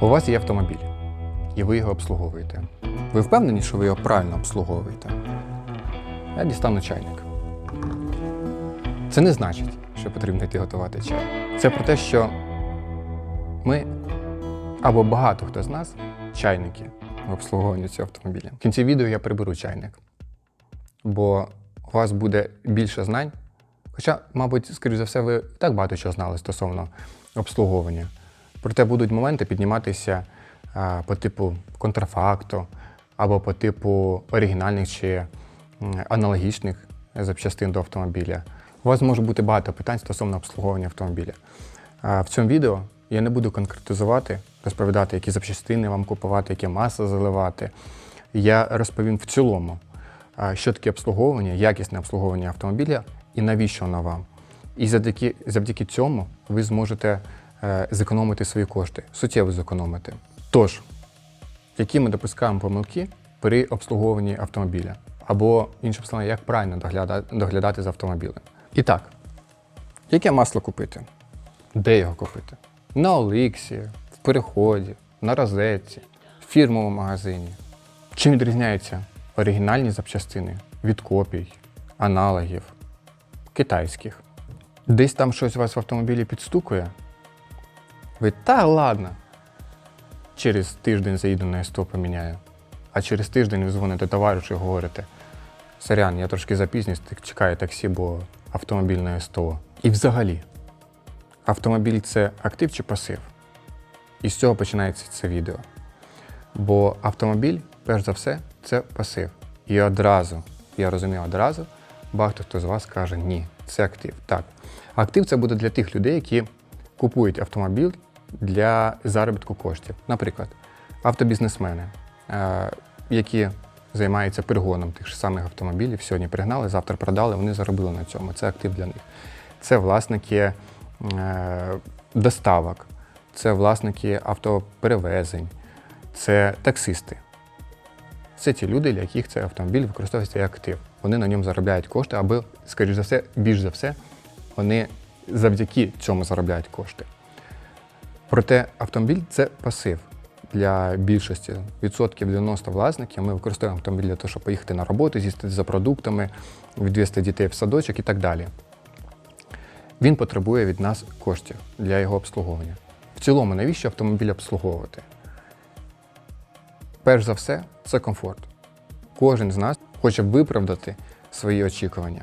У вас є автомобіль, і ви його обслуговуєте. Ви впевнені, що ви його правильно обслуговуєте? Я дістану чайник. Це не значить, що потрібно йти готувати чай. Це про те, що ми або багато хто з нас чайники в обслуговуванні цього автомобіля. В кінці відео я приберу чайник, бо у вас буде більше знань. Хоча, мабуть, скоріш за все, ви так багато чого знали стосовно обслуговування. Проте будуть моменти підніматися по типу контрафакту або по типу оригінальних чи аналогічних запчастин до автомобіля. У вас може бути багато питань стосовно обслуговування автомобіля. В цьому відео я не буду конкретизувати, розповідати, які запчастини вам купувати, яке масло заливати. Я розповім в цілому, що таке обслуговування, якісне обслуговування автомобіля і навіщо воно вам. І завдяки, завдяки цьому ви зможете зекономити свої кошти, суттєво зекономити. Тож, які ми допускаємо помилки при обслуговуванні автомобіля, або іншим словом, як правильно доглядати, доглядати за автомобілем. І так, яке масло купити? Де його купити? На Оліксі, в переході, на розетці, в фірмовому магазині. Чим відрізняються оригінальні запчастини від копій, аналогів, китайських? Десь там щось у вас в автомобілі підстукує? Ви та ладно. Через тиждень заїду на СТО поміняю. А через тиждень ви дзвоните товаришу і говорите: Сорян, я трошки запізнююсь, так чекаю таксі, бо автомобіль на СТО. І взагалі, автомобіль це актив чи пасив? І з цього починається це відео. Бо автомобіль, перш за все, це пасив. І одразу, я розумію, одразу багато хто з вас каже, ні, це актив. Так. Актив це буде для тих людей, які купують автомобіль для заробітку коштів. Наприклад, автобізнесмени, е, які займаються перегоном тих ж самих автомобілів, сьогодні пригнали, завтра продали, вони заробили на цьому. Це актив для них. Це власники е, доставок, це власники автоперевезень, це таксисти. Це ті люди, для яких цей автомобіль використовується як актив. Вони на ньому заробляють кошти, аби, скоріш за все, більш за все, вони завдяки цьому заробляють кошти. Проте автомобіль це пасив. Для більшості відсотків 90 власників ми використовуємо автомобіль для того, щоб поїхати на роботу, з'їздити за продуктами, відвести дітей в садочок і так далі. Він потребує від нас коштів для його обслуговування. В цілому, навіщо автомобіль обслуговувати? Перш за все, це комфорт. Кожен з нас хоче виправдати свої очікування,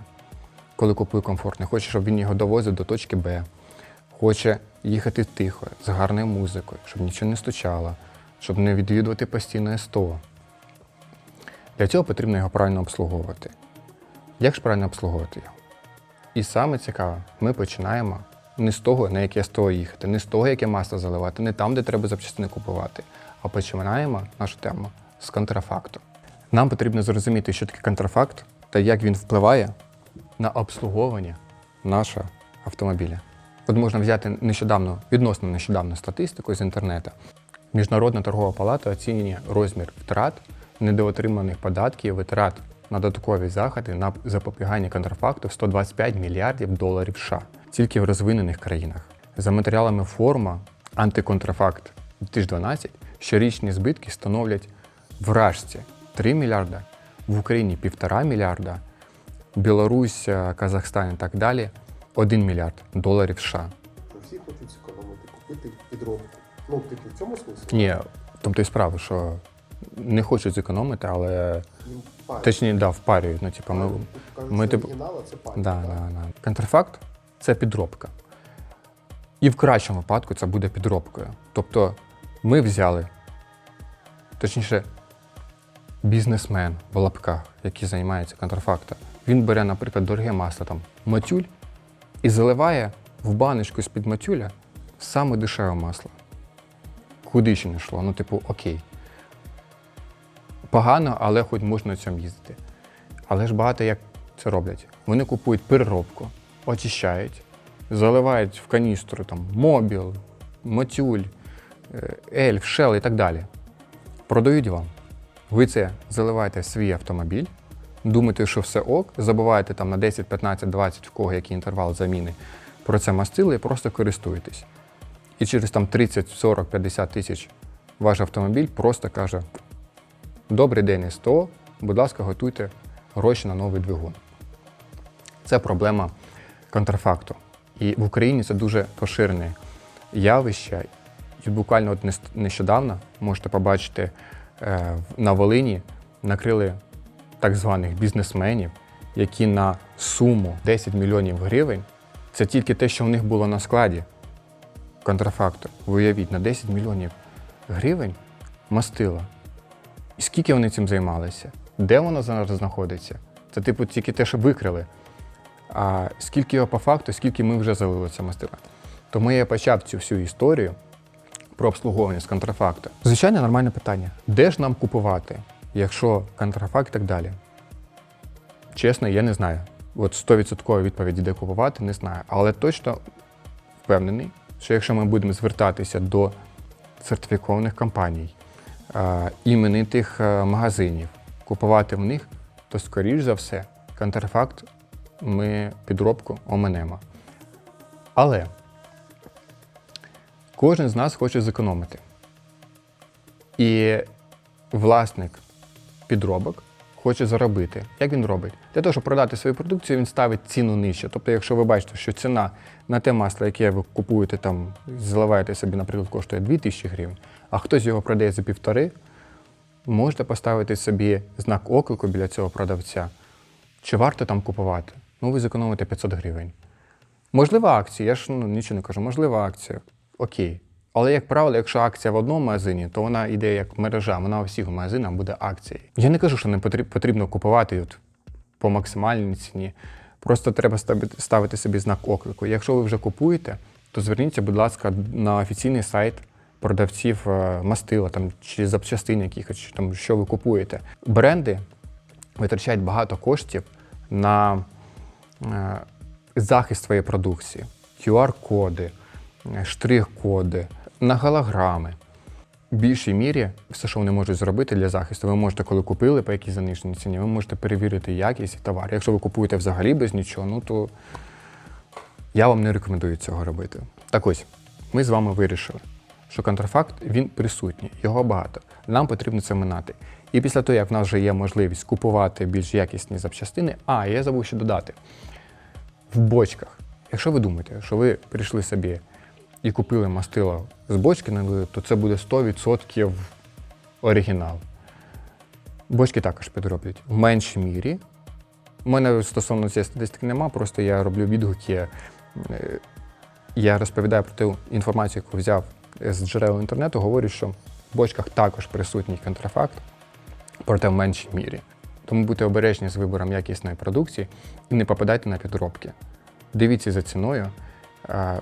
коли купує комфортне. Хоче, щоб він його довозив до точки Б, хоче їхати тихо, з гарною музикою, щоб нічого не стучало, щоб не відвідувати постійно СТО. Для цього потрібно його правильно обслуговувати. Як ж правильно обслуговувати його? І саме цікаве, ми починаємо не з того, на яке СТО їхати, не з того, яке масло заливати, не там, де треба запчастини купувати, а починаємо нашу тему з контрафакту. Нам потрібно зрозуміти, що таке контрафакт та як він впливає на обслуговування нашого автомобіля. От можна взяти нещодавно, відносно нещодавно статистику з інтернету. Міжнародна торгова палата оцінює розмір втрат, недоотриманих податків витрат на додаткові заходи на запобігання контрафакту в 125 мільярдів доларів США тільки в розвинених країнах. За матеріалами форума Антиконтрафакт 2012 щорічні збитки становлять в Рашці 3 мільярда, в Україні 1,5 мільярда, Білорусь, Казахстан і так далі 1 мільярд доларів США. що всі хочуть зекономити, купити підробку. Ну, типу, в цьому смислі Ні, в тому то й справа, що не хочуть зекономити, але їм парі. точніше, да, впарюють. Ну, типу, ми, Кажуть, ми, типу- оригінал, а це парі. Да, так? да, да. Контрафакт це підробка. І в кращому випадку це буде підробкою. Тобто ми взяли, точніше, бізнесмен в лапках, який займається контрафактом, він бере, наприклад, дороге масло, там, матюль, і заливає в баночку з-під матюля саме дешеве масло. Куди ще не йшло? Ну, типу, окей. Погано, але хоч можна на цьому їздити. Але ж багато як це роблять. Вони купують переробку, очищають, заливають в каністру там мобіл, матюль, е, ельф, шел і так далі. Продають вам. Ви це заливаєте в свій автомобіль, думаєте, що все ок, забуваєте там на 10, 15, 20, в кого який інтервал заміни про це мастили і просто користуєтесь. І через там 30, 40, 50 тисяч ваш автомобіль просто каже: Добрий день, СТО, будь ласка, готуйте гроші на новий двигун. Це проблема контрафакту. І в Україні це дуже поширене явище. І буквально от нещодавно можете побачити е, на Волині накрили так званих бізнесменів, які на суму 10 мільйонів гривень, це тільки те, що в них було на складі контрафакту. Ви уявіть, на 10 мільйонів гривень мастила. І скільки вони цим займалися? Де воно зараз знаходиться? Це типу тільки те, що викрили. А скільки його по факту, скільки ми вже залили це мастила. Тому я почав цю всю історію про обслуговування з контрафакту. Звичайно, нормальне питання. Де ж нам купувати, якщо контрафакт і так далі? Чесно, я не знаю. От 100% відповіді, де купувати, не знаю. Але точно впевнений, що якщо ми будемо звертатися до сертифікованих компаній, іменитих е, магазинів, купувати в них, то, скоріш за все, контрафакт ми підробку оминемо. Але кожен з нас хоче зекономити. І власник підробок хоче заробити. Як він робить? Для того, щоб продати свою продукцію, він ставить ціну нижче. Тобто, якщо ви бачите, що ціна на те масло, яке ви купуєте, там, заливаєте собі, наприклад, коштує 2000 гривень, а хтось його продає за півтори, можете поставити собі знак оклику біля цього продавця. Чи варто там купувати? Ну, ви зекономите 500 гривень. Можлива акція, я ж ну, нічого не кажу, можлива акція. Окей. Але, як правило, якщо акція в одному магазині, то вона йде як мережа, вона у всіх магазинах буде акцією. Я не кажу, що не потрібно купувати от по максимальній ціні. Просто треба ставити- собі знак оклику. Якщо ви вже купуєте, то зверніться, будь ласка, на офіційний сайт продавців е, мастила там, чи запчастин якихось, чи там, що ви купуєте. Бренди витрачають багато коштів на е, захист своєї продукції, QR-коди, е, штрих-коди, на голограми. В більшій мірі все, що вони можуть зробити для захисту, ви можете, коли купили по якійсь заниженій ціні, ви можете перевірити якість товару. Якщо ви купуєте взагалі без нічого, ну то я вам не рекомендую цього робити. Так ось, ми з вами вирішили, що контрафакт він присутній, його багато. Нам потрібно це минати. І після того, як в нас вже є можливість купувати більш якісні запчастини, а я забув ще додати. В бочках. Якщо ви думаєте, що ви прийшли собі і купили мастило з бочки, налили, то це буде 100% оригінал. Бочки також підроблять в меншій мірі. У мене стосовно цієї статистики нема, просто я роблю відгуки. Е, Я розповідаю про ту інформацію, яку взяв з джерел інтернету, говорю, що в бочках також присутній контрафакт, проте в меншій мірі. Тому будьте обережні з вибором якісної продукції і не попадайте на підробки. Дивіться за ціною,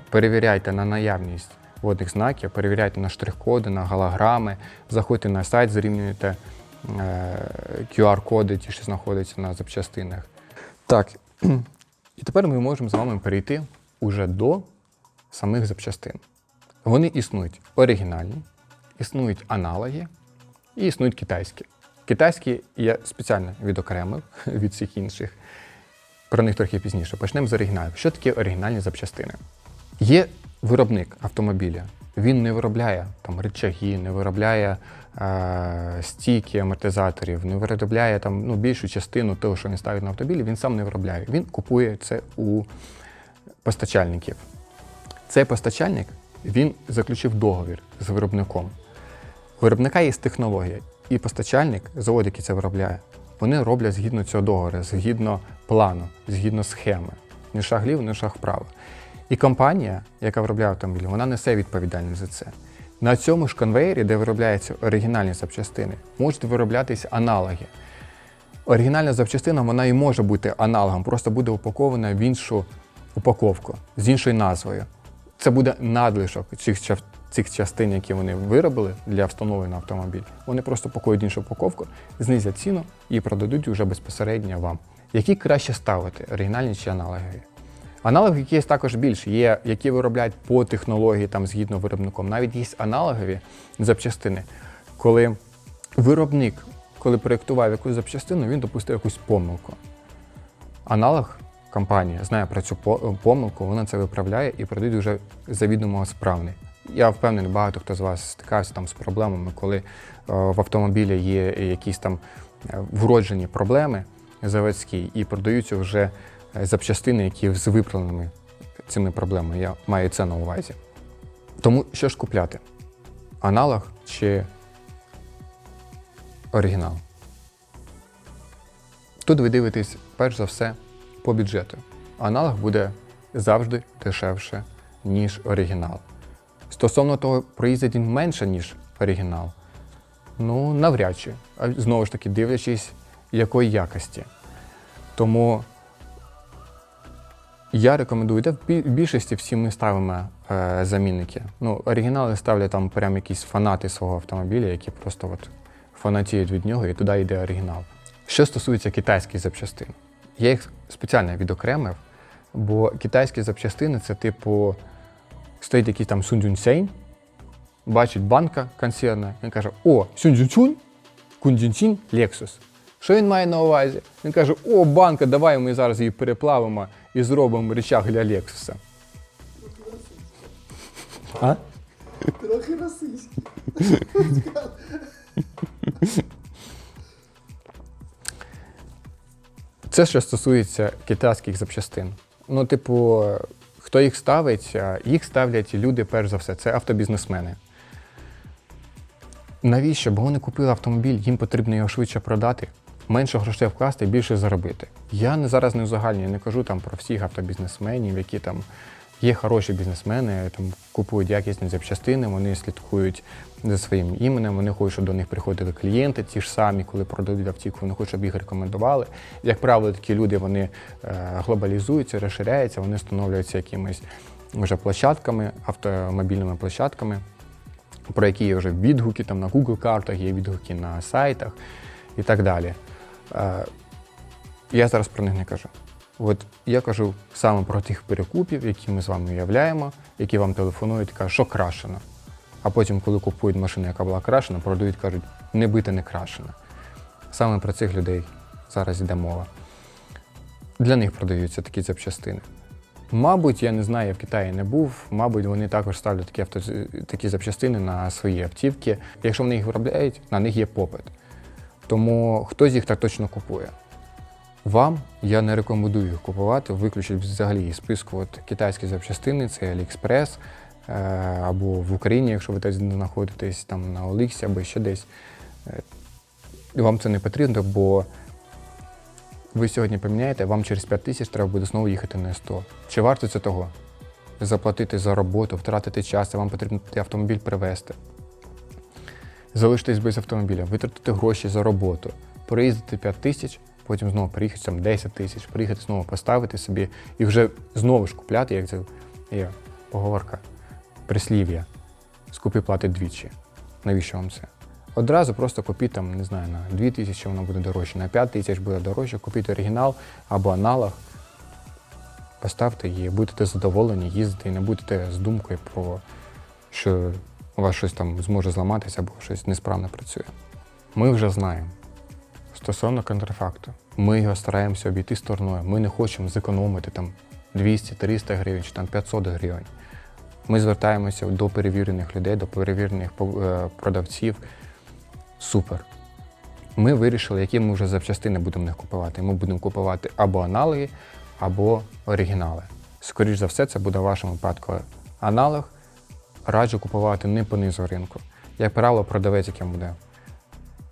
перевіряйте на наявність водних знаків, перевіряйте на штрих-коди, на голограми, заходьте на сайт, зрівнюйте е, QR-коди, ті, що знаходяться на запчастинах. Так, і тепер ми можемо з вами перейти уже до самих запчастин. Вони існують оригінальні, існують аналоги і існують китайські. Китайські я спеціально відокремив від всіх інших. Про них трохи пізніше. Почнемо з оригіналів. Що таке оригінальні запчастини? Є виробник автомобіля. Він не виробляє там рычаги, не виробляє е, стійки амортизаторів, не виробляє там ну, більшу частину того, що він ставить на автомобілі, він сам не виробляє. Він купує це у постачальників. Цей постачальник він заключив договір з виробником. Виробника є технологія, і постачальник, завод, який це виробляє, вони роблять згідно цього договору, згідно плану, згідно схеми. Ні шаг ліво, ні шаг вправо. І компанія, яка виробляє автомобілі, вона несе відповідальність за це. На цьому ж конвеєрі, де виробляються оригінальні запчастини, можуть вироблятися аналоги. Оригінальна запчастина вона і може бути аналогом, просто буде упакована в іншу упаковку з іншою назвою. Це буде надлишок цих, цих частин, які вони виробили для встановлення на автомобіль. Вони просто пакують іншу упаковку, знизять ціну і продадуть вже безпосередньо вам. Які краще ставити, оригінальні чи аналогові? Аналоги є також більше, є, які виробляють по технології там, згідно виробником. Навіть є аналогові запчастини, коли виробник, коли проєктував якусь запчастину, він допустив якусь помилку. Аналог компанія знає про цю помилку, вона це виправляє і продає вже завідомо справний. Я впевнений, багато хто з вас стикався там з проблемами, коли е, в автомобілі є якісь там е, вроджені проблеми заводські і продаються вже е, запчастини, які з виправленими цими проблемами. Я маю це на увазі. Тому що ж купляти? Аналог чи оригінал? Тут ви дивитесь, перш за все, по бюджету. Аналог буде завжди дешевше, ніж оригінал. Стосовно того, проїздить він менше, ніж оригінал. Ну, навряд чи. Знову ж таки, дивлячись, якої якості. Тому я рекомендую, де в більшості всі ми ставимо е, замінники. Ну, оригінали ставлять там прям якісь фанати свого автомобіля, які просто от фанатіють від нього, і туди йде оригінал. Що стосується китайських запчастин, я їх спеціально відокремив, бо китайські запчастини це типу стоїть якийсь там Сунь бачить банка консервна, він каже: О, Сюнь-Дзюнь, Кунь-Дзюнь, Lexus. Що він має на увазі? Він каже: О, банка, давай ми зараз її переплавимо і зробимо речах для Лексуса. А? Трохи російський. Це що стосується китайських запчастин. Ну, типу, хто їх ставить? Їх ставлять люди, перш за все, це автобізнесмени. Навіщо? Бо вони купили автомобіль, їм потрібно його швидше продати, менше грошей вкласти більше заробити. Я зараз не узагальнюю, не кажу там про всіх автобізнесменів, які там є хороші бізнесмени, там купують якісні запчастини, вони слідкують за своїм іменем, вони хочуть, щоб до них приходили клієнти, ті ж самі, коли продають автівку, вони хочуть, щоб їх рекомендували. Як правило, такі люди вони е, глобалізуються, розширяються, вони становляються якимись вже площадками, автомобільними площадками про які є вже відгуки там на Google картах, є відгуки на сайтах і так далі. Е, Я зараз про них не кажу. От я кажу саме про тих перекупів, які ми з вами уявляємо, які вам телефонують кажуть, що крашено. А потім, коли купують машину, яка була крашена, продають, кажуть, не бита, не крашена. Саме про цих людей зараз йде мова. Для них продаються такі запчастини. Мабуть, я не знаю, я в Китаї не був. Мабуть, вони також ставлять такі, авто, такі запчастини на свої автівки. Якщо вони їх виробляють, на них є попит. Тому хтось їх так точно купує. Вам я не рекомендую їх купувати, виключіть взагалі із списку от, китайські запчастини, це AliExpress, або в Україні, якщо ви десь знаходитесь там на Оліксі або ще десь. Е, Вам це не потрібно, бо ви сьогодні поміняєте, вам через 5 тисяч треба буде знову їхати на 100. Чи варто це того? Заплатити за роботу, втратити час, а вам потрібно автомобіль привезти. Залишитись без автомобіля, витратити гроші за роботу, проїздити 5 тисяч, потім знову приїхати там 10 тисяч, приїхати знову поставити собі і вже знову ж купляти, як це є поговорка, прислів'я. Скупи платить двічі. Навіщо вам це? Одразу просто купіть там, не знаю, на 2 тисячі воно буде дорожче, на 5 тисяч буде дорожче, купіть оригінал або аналог, поставте її, будете задоволені, їздити і не будете з думкою про що у вас щось там зможе зламатися або щось несправно працює. Ми вже знаємо. Стосовно контрафакту, ми його стараємося обійти стороною. Ми не хочемо зекономити там 200-300 гривень чи там 500 гривень. Ми звертаємося до перевірених людей, до перевірених е, продавців. Супер. Ми вирішили, які ми вже запчастини будемо них купувати. Ми будемо купувати або аналоги, або оригінали. Скоріше за все, це буде в вашому випадку аналог. Раджу купувати не по низу ринку. Як правило, продавець, який буде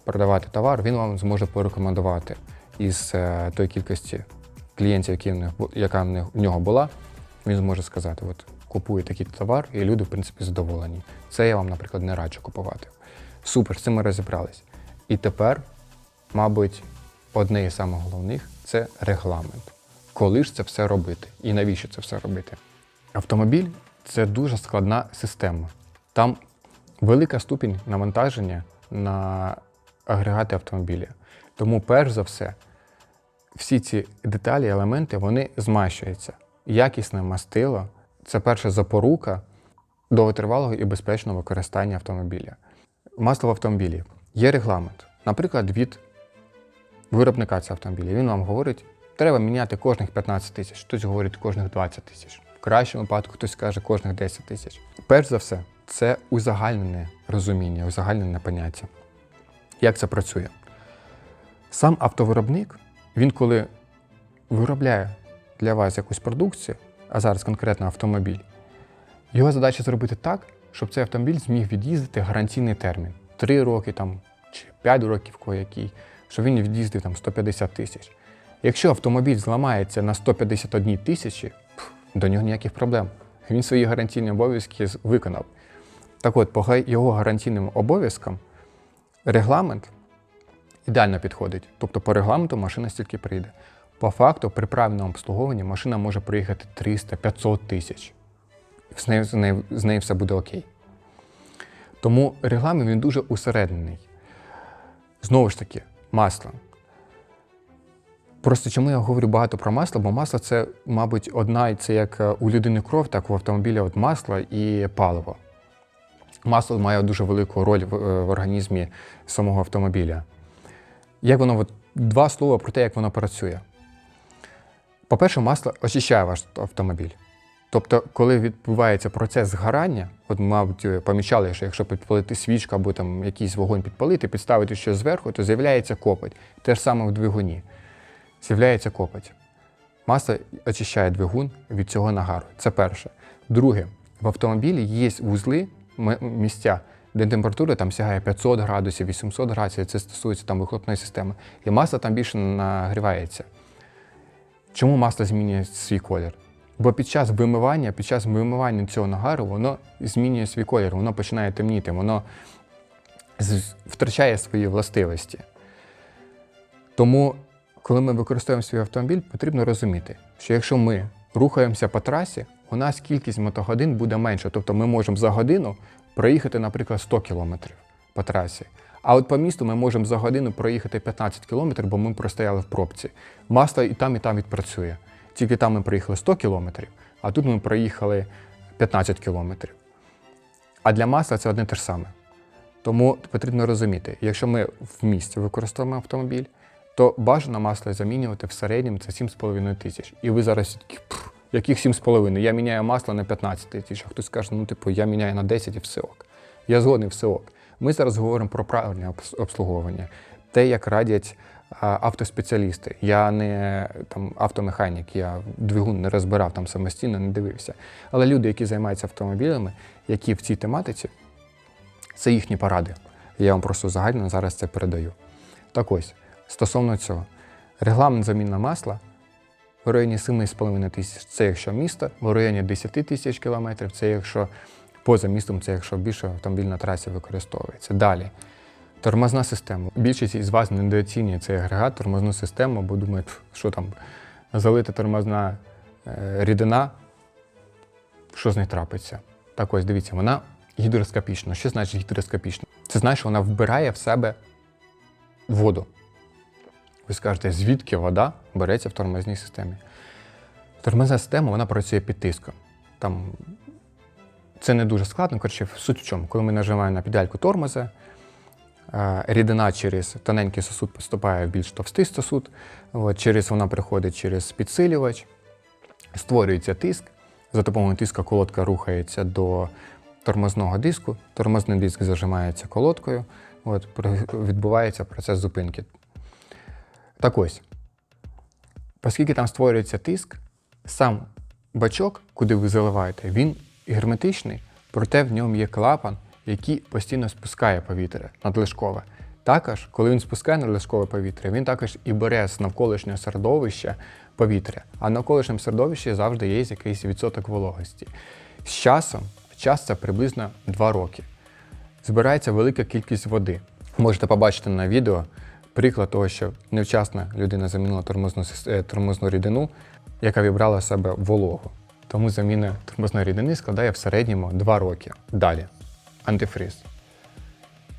продавати товар, він вам зможе порекомендувати із е, тої кількості клієнтів, які в них, яка в нього була, він зможе сказати: от купує такий товар, і люди, в принципі, задоволені. Це я вам, наприклад, не раджу купувати. Супер, з цим ми розібрались. І тепер, мабуть, одне із самих головних це регламент. Коли ж це все робити і навіщо це все робити? Автомобіль це дуже складна система. Там велика ступінь навантаження на агрегати автомобіля. Тому, перш за все, всі ці деталі, елементи вони змащуються. Якісне мастило це перша запорука довготривалого і безпечного використання автомобіля. Масло в автомобілі є регламент, наприклад, від виробника цього автомобіля. Він вам говорить, треба міняти кожних 15 тисяч, хтось говорить кожних 20 тисяч. В кращому випадку хтось каже кожних 10 тисяч. Перш за все, це узагальнене розуміння, узагальнене поняття. Як це працює? Сам автовиробник, він коли виробляє для вас якусь продукцію, а зараз конкретно автомобіль, його задача зробити так, щоб цей автомобіль зміг від'їздити гарантійний термін 3 роки там, чи 5 років кое-який, щоб він від'їздив там 150 тисяч. Якщо автомобіль зламається на 151 тисячі, до нього ніяких проблем. Він свої гарантійні обов'язки виконав. Так от, по його гарантійним обов'язкам регламент ідеально підходить. Тобто по регламенту машина стільки прийде. По факту, при правильному обслуговуванні машина може проїхати 300-500 тисяч. З нею, з, нею, з нею все буде окей. Тому регламент він дуже усереднений. Знову ж таки, масло. Просто чому я говорю багато про масло? Бо масло це, мабуть, одна, і це як е, у людини кров, так у автомобіля от масло і паливо. Масло має дуже велику роль в, е, в організмі самого автомобіля. Як воно, от, два слова про те, як воно працює. По-перше, масло очищає ваш автомобіль. Тобто, коли відбувається процес згорання, от, мабуть, помічали, що якщо підпалити свічку або там якийсь вогонь підпалити, підставити щось зверху, то з'являється копоть. Те ж саме в двигуні. З'являється копоть. Масло очищає двигун від цього нагару. Це перше. Друге, в автомобілі є вузли, місця, де температура там сягає 500 градусів, 800 градусів, це стосується там вихлопної системи. І масло там більше нагрівається. Чому масло змінює свій колір? Бо під час вимивання, під час вимивання цього нагару, воно змінює свій колір, воно починає темніти, воно втрачає свої властивості. Тому, коли ми використовуємо свій автомобіль, потрібно розуміти, що якщо ми рухаємося по трасі, у нас кількість мотогодин буде менша. Тобто ми можемо за годину проїхати, наприклад, 100 кілометрів по трасі. А от по місту ми можемо за годину проїхати 15 кілометрів, бо ми простояли в пробці. Масло і там, і там відпрацює. Тільки там ми проїхали 100 кілометрів, а тут ми проїхали 15 кілометрів. А для масла це одне те ж саме. Тому потрібно розуміти, якщо ми в місті використовуємо автомобіль, то бажано масло замінювати в середньому це 7,5 тисяч. І ви зараз такі, яких 7,5? Я міняю масло на 15 тисяч. А хтось скаже, ну типу, я міняю на 10 і все ок. Я згодний, все ок. Ми зараз говоримо про правильне обслуговування, те, як радять автоспеціалісти. Я не там автомеханік, я двигун не розбирав там самостійно, не дивився. Але люди, які займаються автомобілями, які в цій тематиці, це їхні поради. Я вам просто загально зараз це передаю. Так ось, стосовно цього, регламент заміна масла в районі 7,5 тисяч це якщо місто, в районі 10 тисяч кілометрів це якщо поза містом, це якщо більше автомобіль на трасі використовується. Далі. Тормозна система. Більшість із вас недооцінює цей агрегат, тормозну систему, бо думають, що там залита тормозна е, рідина, що з нею трапиться. Так ось дивіться, вона гідроскопічна. Що значить гідроскопічна? Це значить, що вона вбирає в себе воду. Ви скажете, звідки вода береться в тормозній системі? Тормозна система вона працює під тиском. Там це не дуже складно. Коротше, суть в чому? Коли ми нажимаємо на педальку тормоза, е, рідина через тоненький сосуд поступає в більш товстий сосуд, от, через вона приходить через підсилювач, створюється тиск. За допомогою тиска колодка рухається до тормозного диску, тормозний диск зажимається колодкою, от, відбувається процес зупинки. Так ось, оскільки там створюється тиск, сам бачок, куди ви заливаєте, він герметичний, проте в ньому є клапан, який постійно спускає повітря надлишкове. Також, коли він спускає надлишкове повітря, він також і бере з навколишнього середовища повітря. А в навколишньому середовищі завжди є якийсь відсоток вологості. З часом, час це приблизно 2 роки, збирається велика кількість води. Можете побачити на відео приклад того, що невчасно людина замінила тормозну, е, тормозну рідину, яка вібрала в себе вологу. Тому заміна тормозної рідини складає в середньому 2 роки. Далі. Антифриз.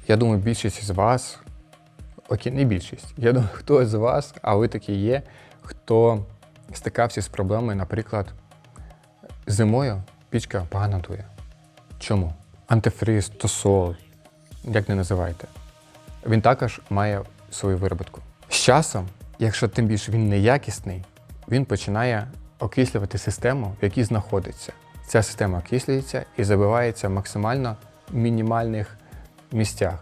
Я думаю, більшість з вас, окей, не більшість. Я думаю, хто з вас, а ви такі є, хто стикався з проблемою, наприклад, зимою пічка погано дує. Чому? Антифриз, тосол, як не називайте. Він також має свою виробітку. З часом, якщо тим більше він неякісний, він починає окислювати систему, в якій знаходиться. ця система окислюється і забивається в максимально мінімальних місцях.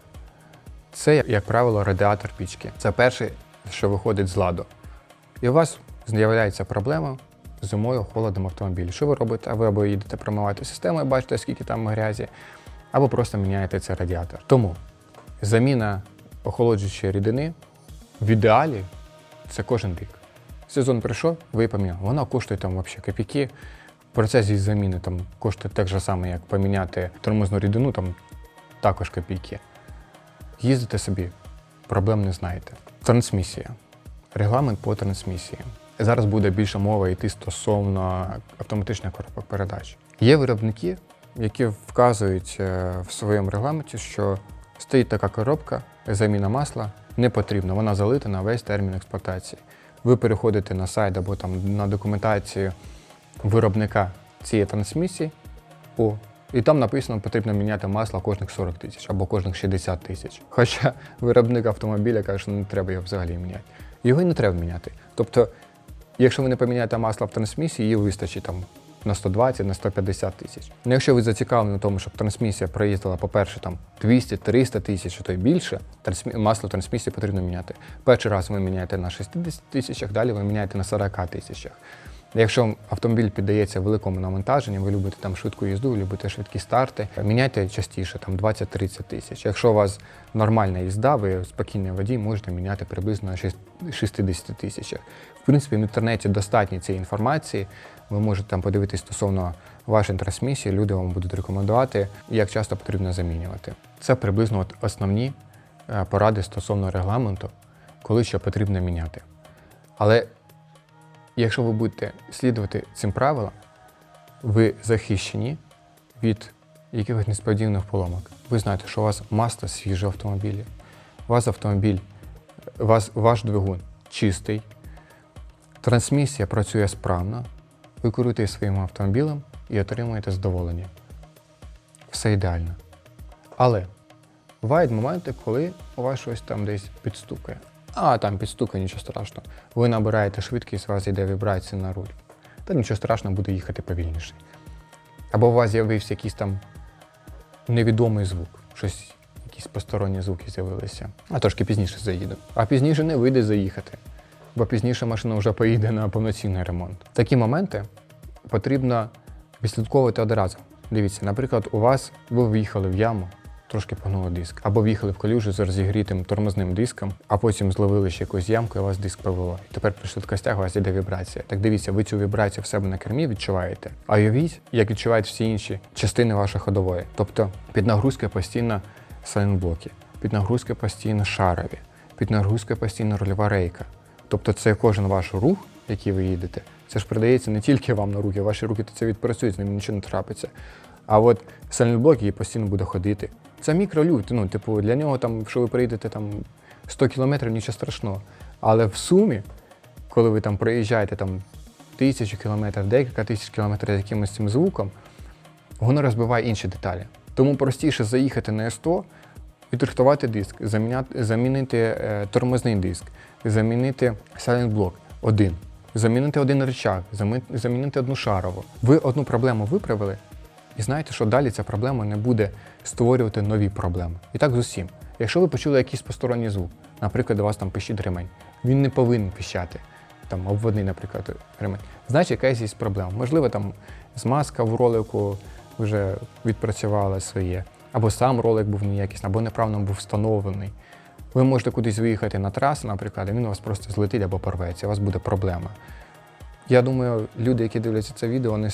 Це, як правило, радіатор пічки. Це перше, що виходить з ладу. І у вас з'являється проблема зимою холодом автомобіля. Що ви робите? А ви або їдете промивати систему і бачите, скільки там грязі, або просто міняєте цей радіатор. Тому заміна охолоджуючої рідини в ідеалі це кожен рік. Сезон прийшов, ви. Вона коштує там взагалі копійки. Процес із заміни там коштує так же само, як поміняти тормозну рідину, там також копійки. Їздите собі, проблем не знаєте. Трансмісія. Регламент по трансмісії. Зараз буде більше мова йти стосовно автоматичних коробок передач. Є виробники, які вказують е, в своєму регламенті, що стоїть така коробка, заміна масла не потрібна, вона залита на весь термін експлуатації. Ви переходите на сайт або там на документацію виробника цієї трансмісії, о, і там написано, потрібно міняти масло кожних 40 тисяч або кожних 60 тисяч. Хоча виробник автомобіля каже, що не треба його взагалі міняти. Його і не треба міняти. Тобто, якщо ви не поміняєте масло в трансмісії, її вистачить там на 120, на 150 тисяч. Ну, якщо ви зацікавлені в тому, щоб трансмісія проїздила, по-перше, там 200-300 тисяч, а то й більше, трансмі... масло трансмісії потрібно міняти. Перший раз ви міняєте на 60 тисячах, далі ви міняєте на 40 тисячах. Якщо автомобіль піддається великому навантаженню, ви любите там швидку їзду, ви любите швидкі старти, міняйте частіше, там 20-30 тисяч. Якщо у вас нормальна їзда, ви спокійний водій, можете міняти приблизно на 60 тисячах. В принципі, в інтернеті достатньо цієї інформації. Ви можете там подивитись стосовно вашої трансмісії, люди вам будуть рекомендувати, як часто потрібно замінювати. Це приблизно от основні е, поради стосовно регламенту, коли що потрібно міняти. Але якщо ви будете слідувати цим правилам, ви захищені від якихось несподіваних поломок. Ви знаєте, що у вас масло свіже автомобілі, у вас автомобіль, у вас, ваш двигун чистий, трансмісія працює справно, ви керуєте своїм автомобілем і отримуєте задоволення. Все ідеально. Але бувають моменти, коли у вас щось там десь підстукає. А там підстукає, нічого страшного. Ви набираєте швидкість, у вас йде вібрація на руль. Та нічого страшного, буде їхати повільніше. Або у вас з'явився якийсь там невідомий звук, щось, якісь посторонні звуки з'явилися. А трошки пізніше заїду. А пізніше не вийде заїхати, бо пізніше машина вже поїде на повноцінний ремонт. Такі моменти потрібно відслідковувати одразу. Дивіться, наприклад, у вас ви в'їхали в яму, трошки погнули диск, або в'їхали в калюжу з розігрітим тормозним диском, а потім зловили ще якусь ямку, і вас диск повело. Тепер при швидкостях у вас іде вібрація. Так дивіться, ви цю вібрацію в себе на кермі відчуваєте. А уявіть, як відчувають всі інші частини вашої ходової. Тобто під нагрузкою постійно сайлентблоки, під нагрузкою постійно шарові, під нагрузкою постійно рульова рейка. Тобто це кожен ваш рух, який ви їдете, це ж передається не тільки вам на руки, ваші руки це відпрацюють, з ним нічого не трапиться. А от сальний який постійно буде ходити. Це мікролюд. Ну, типу, для нього там, якщо ви приїдете там 100 кілометрів, нічого страшного. Але в сумі, коли ви там проїжджаєте там тисячу кілометрів, декілька тисяч кілометрів з якимось цим звуком, воно розбиває інші деталі. Тому простіше заїхати на С100, відрихтувати диск, заміняти, замінити е, тормозний диск, замінити сайлент-блок один, замінити один рычаг, замінити одну шарову. Ви одну проблему виправили, і знаєте, що далі ця проблема не буде створювати нові проблеми. І так з усім. Якщо ви почули якийсь посторонній звук, наприклад, у вас там пищить ремень, він не повинен пищати. Там обводний, наприклад, ремень. Значить, якась є проблема. Можливо, там змазка в ролику вже відпрацювала своє, або сам ролик був неякісний, або неправильно був встановлений. Ви можете кудись виїхати на трасу, наприклад, і він у вас просто злетить або порветься, у вас буде проблема. Я думаю, люди, які дивляться це відео, вони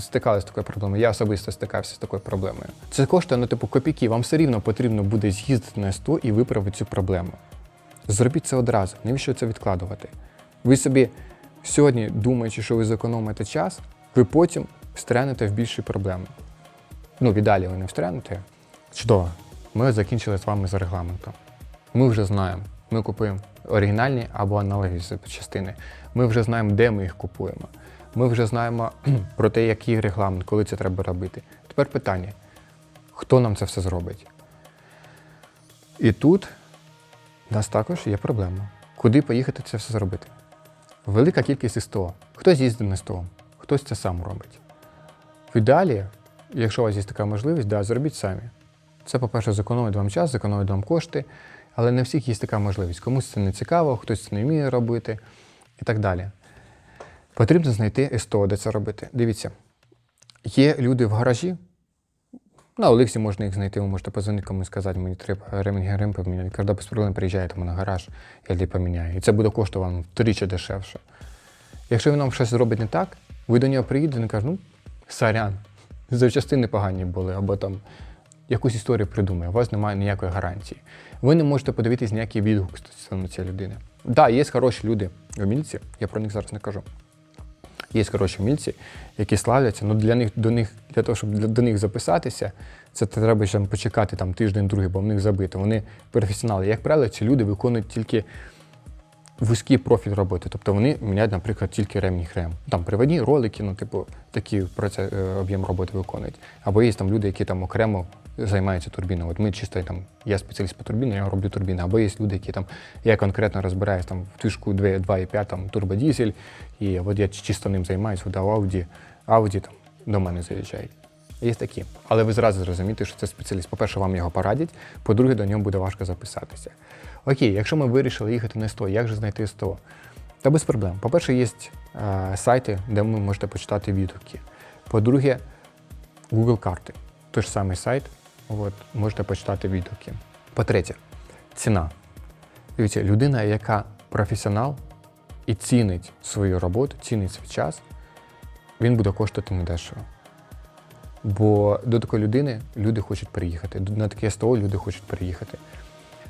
стикалися з такою проблемою. Я особисто стикався з такою проблемою. Це коштує, ну, типу, копійки. Вам все рівно потрібно буде з'їздити на 100 і виправити цю проблему. Зробіть це одразу, навіщо це відкладувати? Ви собі сьогодні, думаючи, що ви зекономите час, ви потім встрянете в більші проблеми. Ну, в ідеалі ви не встрянете. Чудово. Ми закінчили з вами з регламентом. Ми вже знаємо, ми купуємо оригінальні або аналогові запчастини. Ми вже знаємо, де ми їх купуємо. Ми вже знаємо про те, який регламент, коли це треба робити. Тепер питання: хто нам це все зробить? І тут у нас також є проблема. Куди поїхати це все зробити? Велика кількість СТО. Хтось їздить на СТО, хтось це сам робить. В ідеалі, якщо у вас є така можливість, да, зробіть самі. Це, по-перше, зекономить вам час, зекономить вам кошти, але не всіх є така можливість. Комусь це не цікаво, хтось це не вміє робити і так далі. Потрібно знайти СТО, де це робити. Дивіться, є люди в гаражі. На Олексі можна їх знайти, ви можете позвонити комусь сказати, мені треба ремінь грим поміняти. Коли без проблем приїжджаєте на гараж, я тоді поміняю. І це буде коштувати вам втричі дешевше. Якщо він вам щось зробить не так, ви до нього приїдете і кажете, ну, сорян, запчастини погані були, або там якусь історію придумає, у вас немає ніякої гарантії. Ви не можете подивитись ніякий відгук стосовно цієї людини. Так, да, є хороші люди в міліції, я про них зараз не кажу. Є хороші мільці, які славляться, але для них до них для того, щоб до них записатися, це треба ще почекати там тиждень-другий, бо в них забито. Вони професіонали. Як правило, ці люди виконують тільки вузький профіль роботи. Тобто вони міняють, наприклад, тільки ремінь хрем. Там приводні ролики, ну, типу, такий процес, е, об'єм роботи виконують. Або є там люди, які там окремо займаються турбіною. От ми чисто там, я спеціаліст по турбіні, я роблю турбіни. Або є люди, які там, я конкретно розбираюсь там в тишку 2,5 там турбодізель, і от я чисто ним займаюся, от Audi, Audi там до мене заїжджають. Є такі. Але ви зразу зрозумієте, що це спеціаліст. По-перше, вам його порадять, по-друге, до нього буде важко записатися. Окей, якщо ми вирішили їхати на СТО, як же знайти СТО? Та без проблем. По-перше, є е, сайти, де ви можете почитати відгуки. По-друге, Google карти. Той ж самий сайт, от, можете почитати відгуки. По-третє, ціна. Дивіться, людина, яка професіонал і цінить свою роботу, цінить свій час, він буде коштувати недешево. Бо до такої людини люди хочуть приїхати. На таке СТО люди хочуть приїхати.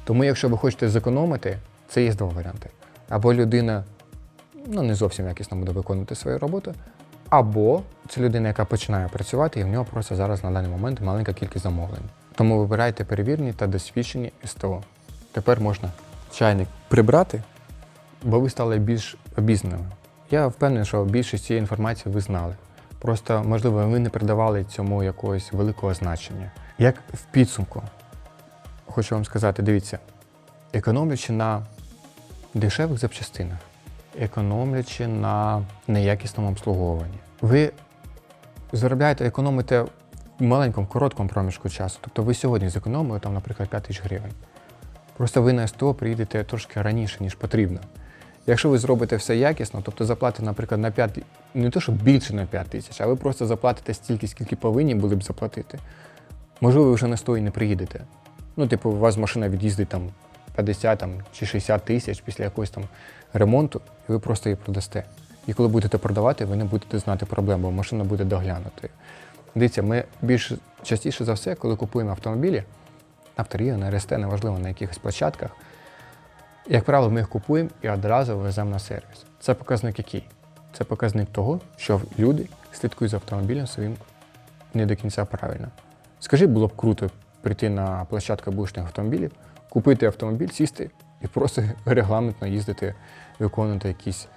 Тому, якщо ви хочете зекономити, це є два варіанти. Або людина ну, не зовсім якісно буде виконувати свою роботу, або це людина, яка починає працювати, і в нього просто зараз на даний момент маленька кількість замовлень. Тому вибирайте перевірені та досвідчені СТО. Тепер можна чайник прибрати, бо ви стали більш обізнаними. Я впевнений, що більшість цієї інформації ви знали. Просто, можливо, ви не придавали цьому якогось великого значення. Як в підсумку, хочу вам сказати, дивіться, економлячи на дешевих запчастинах, економлячи на неякісному обслуговуванні, ви заробляєте, економите в маленькому, короткому проміжку часу. Тобто ви сьогодні зекономили, там, наприклад, 5 тисяч гривень. Просто ви на СТО приїдете трошки раніше, ніж потрібно. Якщо ви зробите все якісно, тобто заплатите, наприклад, на 5, не то, що більше на 5 тисяч, а ви просто заплатите стільки, скільки повинні були б заплатити. Можливо, ви вже на 100 і не приїдете. Ну, типу, у вас машина від'їздить там 50 там, чи 60 тисяч після якогось там ремонту, і ви просто її продасте. І коли будете продавати, ви не будете знати проблем, бо машина буде доглянутою. Дивіться, ми більш частіше за все, коли купуємо автомобілі, авторія, на РСТ, неважливо на якихось площадках, як правило, ми їх купуємо і одразу веземо на сервіс. Це показник який? Це показник того, що люди слідкують за автомобілем своїм не до кінця правильно. Скажи, було б круто прийти на площадку бушних автомобілів, купити автомобіль, сісти і просто регламентно їздити, виконувати якісь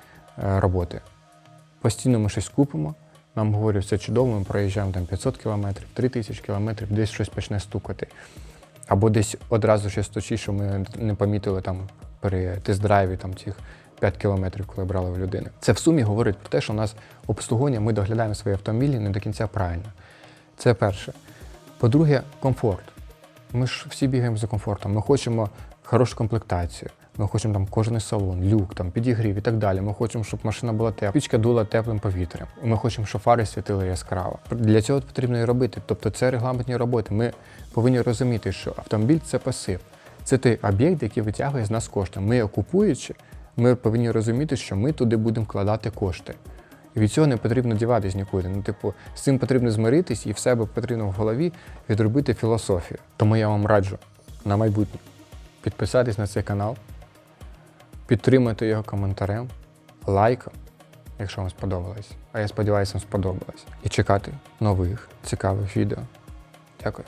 е, роботи. Постійно ми щось купимо, нам говорять, все чудово, ми проїжджаємо там 500 кілометрів, 3000 кілометрів, десь щось почне стукати. Або десь одразу щось точить, що ми не помітили там при тест-драйві там цих 5 кілометрів, коли брали в людини. Це в сумі говорить про те, що у нас обслуговування, ми доглядаємо свої автомобілі не до кінця правильно. Це перше. По-друге, комфорт. Ми ж всі бігаємо за комфортом. Ми хочемо хорошу комплектацію. Ми хочемо там кожний салон, люк, там підігрів і так далі. Ми хочемо, щоб машина була тепла, пічка дула теплим повітрям. Ми хочемо, щоб фари світили яскраво. Для цього потрібно і робити. Тобто це регламентні роботи. Ми повинні розуміти, що автомобіль це пасив. Це той об'єкт, який витягує з нас кошти. Ми його купуючи, ми повинні розуміти, що ми туди будемо вкладати кошти. І від цього не потрібно діватись нікуди. Ну, типу, з цим потрібно змиритись і в себе потрібно в голові відробити філософію. Тому я вам раджу на майбутнє підписатись на цей канал, підтримати його коментарем, лайком, якщо вам сподобалось. А я сподіваюся, вам сподобалось. І чекати нових цікавих відео. Дякую.